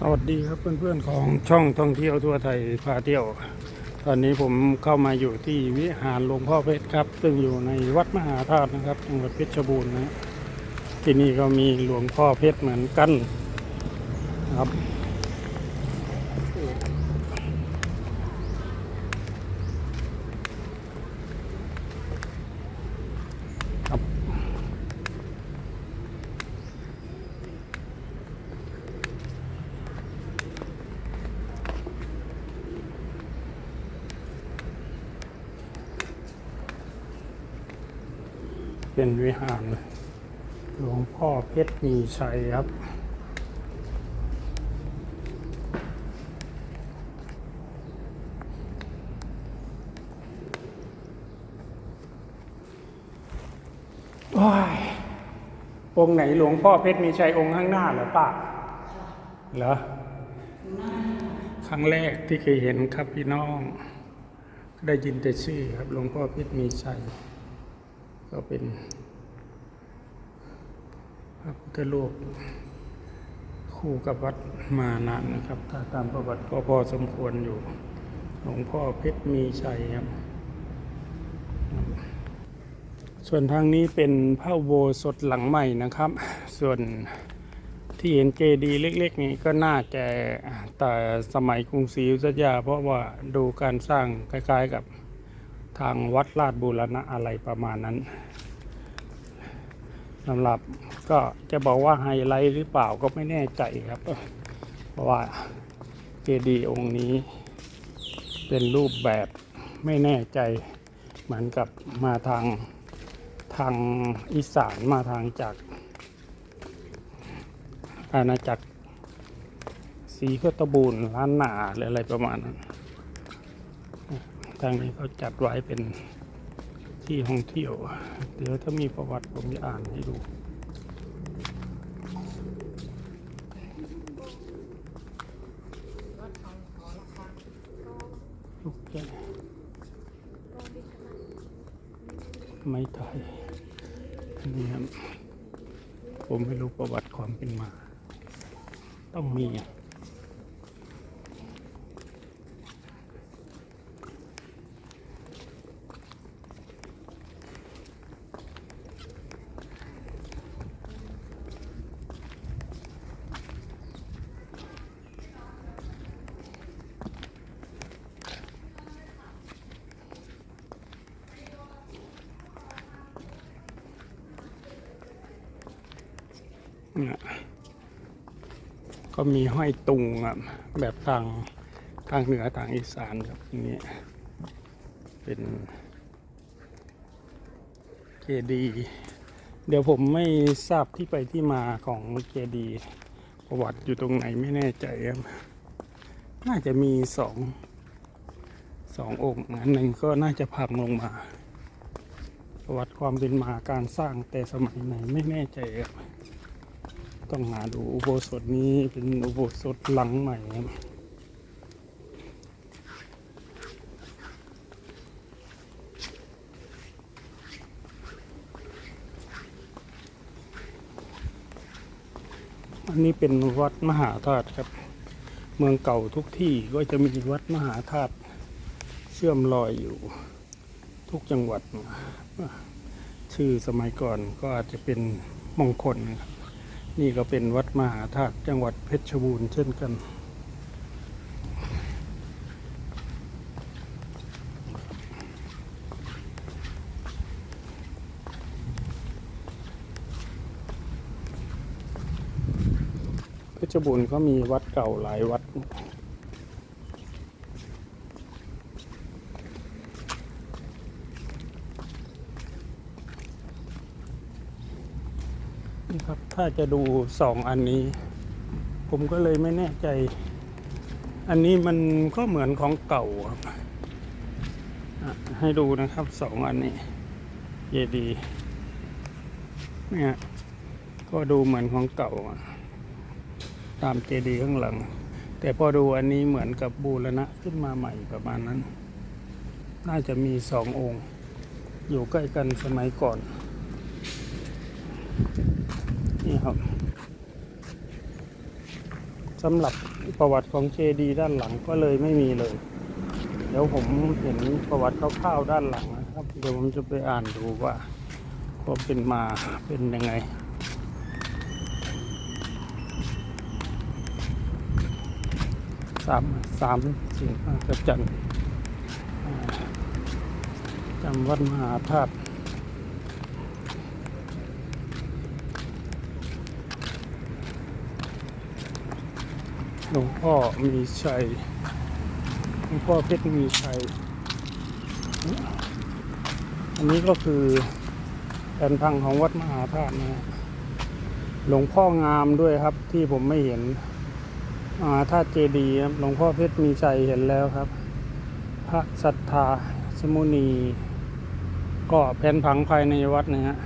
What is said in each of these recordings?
สวัสดีครับเพื่อนๆของช่องท่องเที่ยวทั่วไทยพาเที่ยว ตอนนี้ผมเข้ามาอยู่ที่วิหารหลวงพ่อเพชรครับ ซึ่งอยู่ในวัดมหาธาตุนะครับจังหวัดเพชรบูรณ์นะที่นี่ก็มีหลวงพ่อเพชรเหมือนกันครับ เป็นวิหารหลวงพ่อเพชรมีชัยครับ ว้าย องค์ไหนหลวงพ่อเพชรมีชัยองค์ข้างหน้าเหรอป้าเหรอ ครั้งแรกที่เคยเห็นครับพี่น้อง ได้ยินแต่ชื่อครับหลวงพ่อเพชรมีชัย ก็เป็นพระพุทธรูปคู่กับวัดมานานนะครับ ถ้าตามประวัติก็พอสมควรอยู่หลวงพ่อเพชรมีชัยครับ ส่วนทางนี้เป็นพระโบสถหลังใหม่นะครับ ส่วนที่เห็นเจดีเล็กๆ นี้ก็น่าจะแต่สมัยกรุงศรีอยุธยา เพราะว่าดูการสร้างคล้ายๆกับ ทางวัดลาดบูรณะอะไรประมาณนั้นสำหรับก็จะบอกว่าไฮไลท์หรือเปล่าก็ไม่แน่ใจครับ เพราะว่าเจดีย์องค์นี้ เป็นรูปแบบไม่แน่ใจเหมือนกับมาทางทางอีสานมาทางจากอาณาจักรศรีโคตบูรณ์ล้านนาหรืออะไรประมาณนั้น ทางนี้เขาจัดไว้เป็นที่ท่องเที่ยว เดี๋ยวถ้ามีประวัติผมจะอ่านให้ดูลูกแก้วไม่ไทยอันนี้ครับผมไม่รู้ประวัติความเป็นมา ต้องมีอะ เนี่ยก็มีห้อยตุงอะแบบทางทางเหนือทางอีสานครับอย่างนี้เป็นเจดีเดี๋ยวผมไม่ทราบที่ไปที่มาของเจดีประวัติอยู่ตรงไหนไม่แน่ใจครับ น่าจะมีสองสององค์อันหนึ่งก็น่าจะพังลงมา ประวัติความเป็นมาการสร้างแต่สมัยไหนไม่แน่ใจครับ ต้องหาดูอุโบสถนี้เป็นอุโบสถหลังใหม่ครับอันนี้เป็นวัดมหาธาตุครับ เมืองเก่าทุกที่ก็จะมีวัดมหาธาตุเชื่อมรอยอยู่ทุกจังหวัด ชื่อสมัยก่อนก็อาจจะเป็นมงคลนะครับ นี่ก็เป็นวัดมหาธาตุจังหวัดเพชรบูรณ์เช่นกัน เพชรบูรณ์ก็มีวัดเก่าหลายวัด นี่ครับ ถ้าจะดูสองอันนี้ ผมก็เลยไม่แน่ใจ อันนี้มันก็เหมือนของเก่าครับให้ดูนะครับสองอันนี้เยดีย์เนี่ยก็ดูเหมือนของเก่า ตามเจดีย์ข้างหลัง แต่พอดูอันนี้เหมือนกับบูรณะขึ้นมาใหม่ประมาณนั้น น่าจะมีสององค์ อยู่ใกล้กันสมัยก่อน นี่ครับสำหรับประวัติของเจดีด้านหลังก็เลยไม่มีเลย เดี๋ยวผมเห็นประวัติคร่าวๆด้านหลังนะครับ เดี๋ยวผมจะไปอ่านดูว่าความเป็นมาเป็นยังไงสามสามสิ่งมหัศจรรย์อ่าจำวัดมหาธาตุห ลวงพ่อมีชัยหลวงพ่อเพชรมีชัย อันนี้ก็คือแผนพังของวัดมหาธาตุนะฮะหลวงพ่องามด้วยครับที่ผมไม่เห็นอ่าธาตุเจดีย์ครับหลวงพ่อเพชรมีชัยเห็นแล้วครับ พระสัทธาสมุนี ก็แผนผังภายในวัดนะฮะ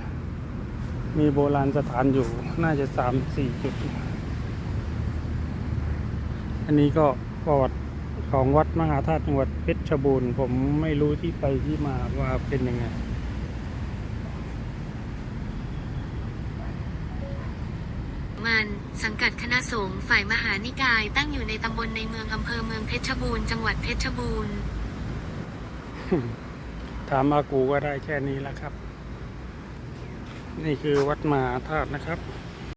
มีโบราณสถานอยู่น่าจะสามสี่จุด อันนี้ก็ประวัติของวัดมหาธาตุจังหวัดเพชรบูรณ์ ผมไม่รู้ที่ไปที่มาว่าเป็นยังไงมันสังกัดคณะสงฆ์ฝ่ายมหานิกาย ตั้งอยู่ในตำบลในเมืองอำเภอเมืองเพชรบูรณ์จังหวัดเพชรบูรณ์ถามอากูก็ได้แค่นี้แล้วครับ นี่คือวัดมหาธาตุนะครับ